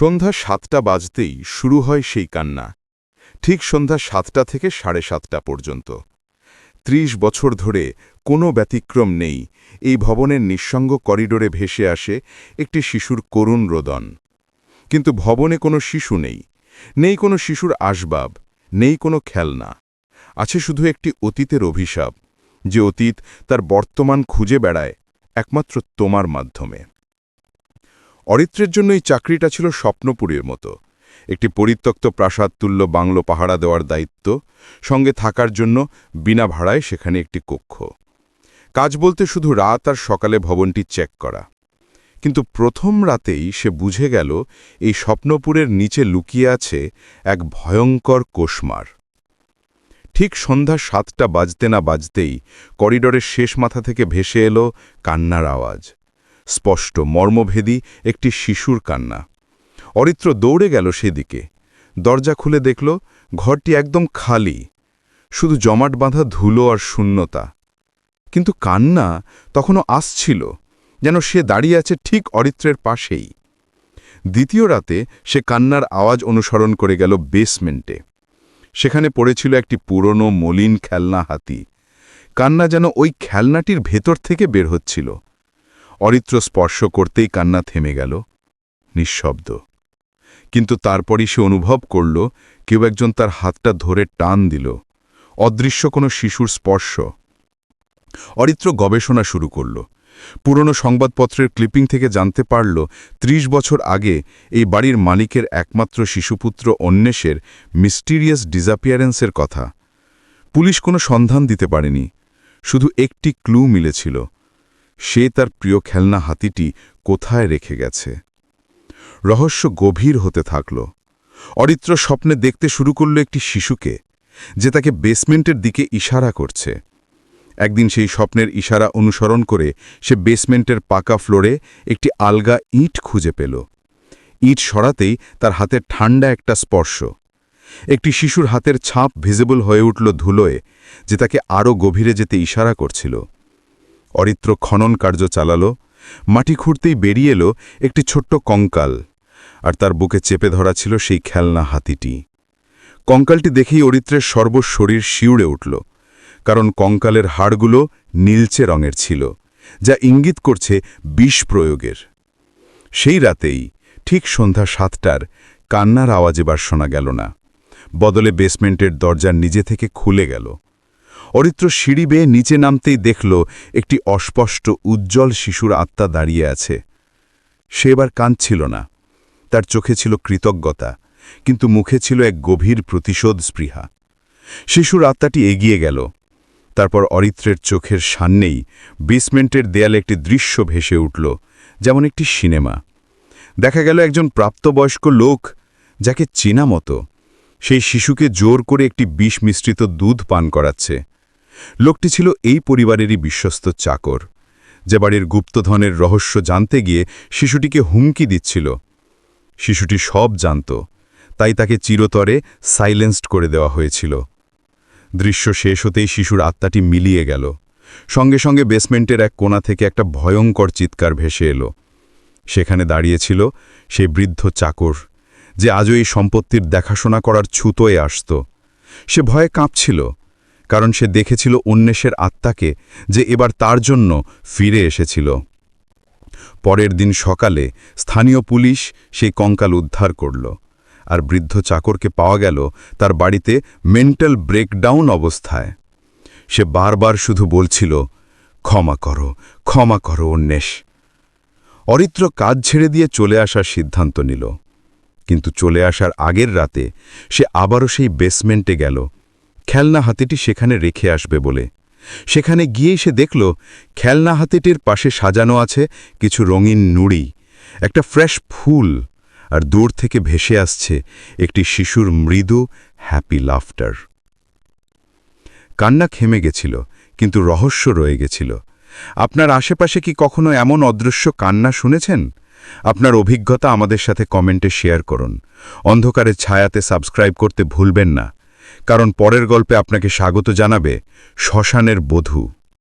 সন্ধ্যা সাতটা বাজতেই শুরু হয় সেই কান্না। ঠিক সন্ধ্যা সাতটা থেকে সাড়ে সাতটা পর্যন্ত। ত্রিশ বছর ধরে কোনো ব্যতিক্রম নেই। এই ভবনের নিঃসঙ্গ করিডোরে ভেসে আসে একটি শিশুর করুণ রোদন। কিন্তু ভবনে কোনো শিশু নেই। নেই কোনো শিশুর আসবাব, নেই কোনো খেলনা। আছে শুধু একটি অতীতের অভিশাপ, যে অতীত তার বর্তমান খুঁজে বেড়ায় একমাত্র তোমার মাধ্যমে। অরিত্রের জন্য এই চাকরিটা ছিল স্বপ্নপুরীর মতো। একটি পরিত্যক্ত প্রাসাদ তুল্য বাংলো পাহারা দেওয়ার দায়িত্ব, সঙ্গে থাকার জন্য বিনা ভাড়ায় সেখানে একটি কক্ষ। কাজ বলতে শুধু রাত আর সকালে ভবনটি চেক করা। কিন্তু প্রথম রাতেই সে বুঝে গেল, এই স্বপ্নপুরের নিচে লুকিয়ে আছে এক ভয়ঙ্কর কোষমার। ঠিক সন্ধ্যা সাতটা বাজতে না বাজতেই করিডোরের শেষ মাথা থেকে ভেসে এলো কান্নার আওয়াজ। স্পষ্ট মর্মভেদী একটি শিশুর কান্না। অরিত্র দৌড়ে গেল সেদিকে। দরজা খুলে দেখল ঘরটি একদম খালি। শুধু জমাট বাঁধা ধুলো আর শূন্যতা। কিন্তু কান্না তখনও আসছিল, যেন সে দাঁড়িয়ে আছে ঠিক অরিত্রের পাশেই। দ্বিতীয় রাতে সে কান্নার আওয়াজ অনুসরণ করে গেল বেসমেন্টে। সেখানে পড়েছিল একটি পুরনো মলিন খেলনা হাতি। কান্না যেন ওই খেলনাটির ভেতর থেকে বের হচ্ছিল। অরিত্র স্পর্শ করতেই কান্না থেমে গেল, নিঃশব্দ। কিন্তু তারপরই সে অনুভব করল, কেউ একজন তার হাতটা ধরে টান দিল। অদৃশ্য কোনো শিশুর স্পর্শ। অরিত্র গবেষণা শুরু করল। পুরনো সংবাদপত্রের ক্লিপিং থেকে জানতে পারল ৩০ বছর আগে এই বাড়ির মালিকের একমাত্র শিশুপুত্র অন্বেষের মিস্টিরিয়াস ডিজাপিয়ারেন্সের কথা। পুলিশ কোনো সন্ধান দিতে পারেনি। শুধু একটি ক্লু মিলেছিল। সে তার প্রিয় খেলনা হাতিটি কোথায় রেখে গেছে। রহস্য গভীর হতে থাকল। অরিত্র স্বপ্নে দেখতে শুরু করল একটি শিশুকে, যে তাকে বেসমেন্টের দিকে ইশারা করছে। একদিন সেই স্বপ্নের ইশারা অনুসরণ করে সে বেসমেন্টের পাকা ফ্লোরে একটি আলগা ইট খুঁজে পেল। ইট সরাতেই তার হাতে ঠান্ডা একটা স্পর্শ। একটি শিশুর হাতের ছাপ ভিজিবল হয়ে উঠল ধুলোয়, যে তাকে আরও গভীরে যেতে ইশারা করছিল। অরিত্র খনন কার্য চালাল, মাটি খুঁড়তেই বেরিয়ে এলো একটি ছোট্ট কঙ্কাল, আর তার বুকে চেপে ধরা ছিল সেই খেলনা হাতিটি। কঙ্কালটি দেখেই অরিত্রের সর্বশরীর শিউড়ে উঠল, কারণ কঙ্কালের হাড়গুলো নীলচে রঙের ছিল, যা ইঙ্গিত করছে বিষ প্রয়োগের। সেই রাতেই, ঠিক সন্ধ্যা সাতটার, কান্নার আওয়াজ এবার শোনা গেল না। বদলে বেসমেন্টের দরজা নিজে থেকে খুলে গেল। অরিত্র সিঁড়ি বেয়ে নিচে নামতেই দেখল একটি অস্পষ্ট, উজ্জ্বল শিশুর আত্মা দাঁড়িয়ে আছে। সে এবার কাঁদছিল না। তার চোখে ছিল কৃতজ্ঞতা, কিন্তু মুখে ছিল এক গভীর প্রতিশোধ স্পৃহা। শিশুর আত্মাটি এগিয়ে গেল। তারপর অরিত্রের চোখের সামনেই বেসমেন্টের দেয়ালে একটি দৃশ্য ভেসে উঠল, যেমন একটি সিনেমা। দেখা গেল একজন প্রাপ্তবয়স্ক লোক, যাকে চেনা মতো। সেই শিশুকে জোর করে একটি বিষ মিশ্রিত দুধ পান করাচ্ছে। লোকটি ছিল এই পরিবারেরই বিশ্বস্ত চাকর। যে বাড়ির গুপ্তধনের রহস্য জানতে গিয়ে শিশুটিকে হুমকি দিচ্ছিল। শিশুটি সব জানত, তাই তাকে চিরতরে সাইলেন্সড করে দেওয়া হয়েছিল। দৃশ্য শেষ হতেই শিশুর আত্মাটি মিলিয়ে গেল। সঙ্গে সঙ্গে বেসমেন্টের এক কোণা থেকে একটা ভয়ঙ্কর চিৎকার ভেসে এলো। সেখানে দাঁড়িয়েছিল সেই বৃদ্ধ চাকর, যে আজও এই সম্পত্তির দেখাশোনা করার ছুতোয় আসত। সে ভয়ে কাঁপছিল। কারণ সে দেখেছিল উন্মেষের আত্মাকে যে এবার তার জন্য ফিরে এসেছিল। পরের দিন সকালে স্থানীয় পুলিশ সেই কঙ্কাল উদ্ধার করল আর বৃদ্ধ চাকরকে পাওয়া গেল তার বাড়িতে মেন্টাল ব্রেকডাউন অবস্থায়। সে বারবার শুধু বলছিল, ক্ষমা করো ক্ষমা করো উন্মেষ। অরিত্র কাজ ছেড়ে দিয়ে চলে আসার সিদ্ধান্ত নিল। কিন্তু চলে আসার আগের রাতে সে আবারও সেই বেসমেন্টে গেল খেলনা হাতিটি সেখানে রেখে আসবে বলে। সেখানে গিয়েই সে দেখল, খেলনা হাতিটির পাশে সাজানো আছে কিছু রঙিন নুড়ি, একটা ফ্রেশ ফুল, আর দূর থেকে ভেসে আসছে একটি শিশুর মৃদু হ্যাপি লাফটার। কান্না খেমে গেছিল, কিন্তু রহস্য রয়ে গেছিল। আপনার আশেপাশে কি কখনো এমন অদৃশ্য কান্না শুনেছেন? আপনার অভিজ্ঞতা আমাদের সাথে কমেন্টে শেয়ার করুন। অন্ধকারের ছায়াতে সাবস্ক্রাইব করতে ভুলবেন না। কারণ পরের গল্পে আপনাকে স্বাগত জানাবে শ্মশানের বধূ।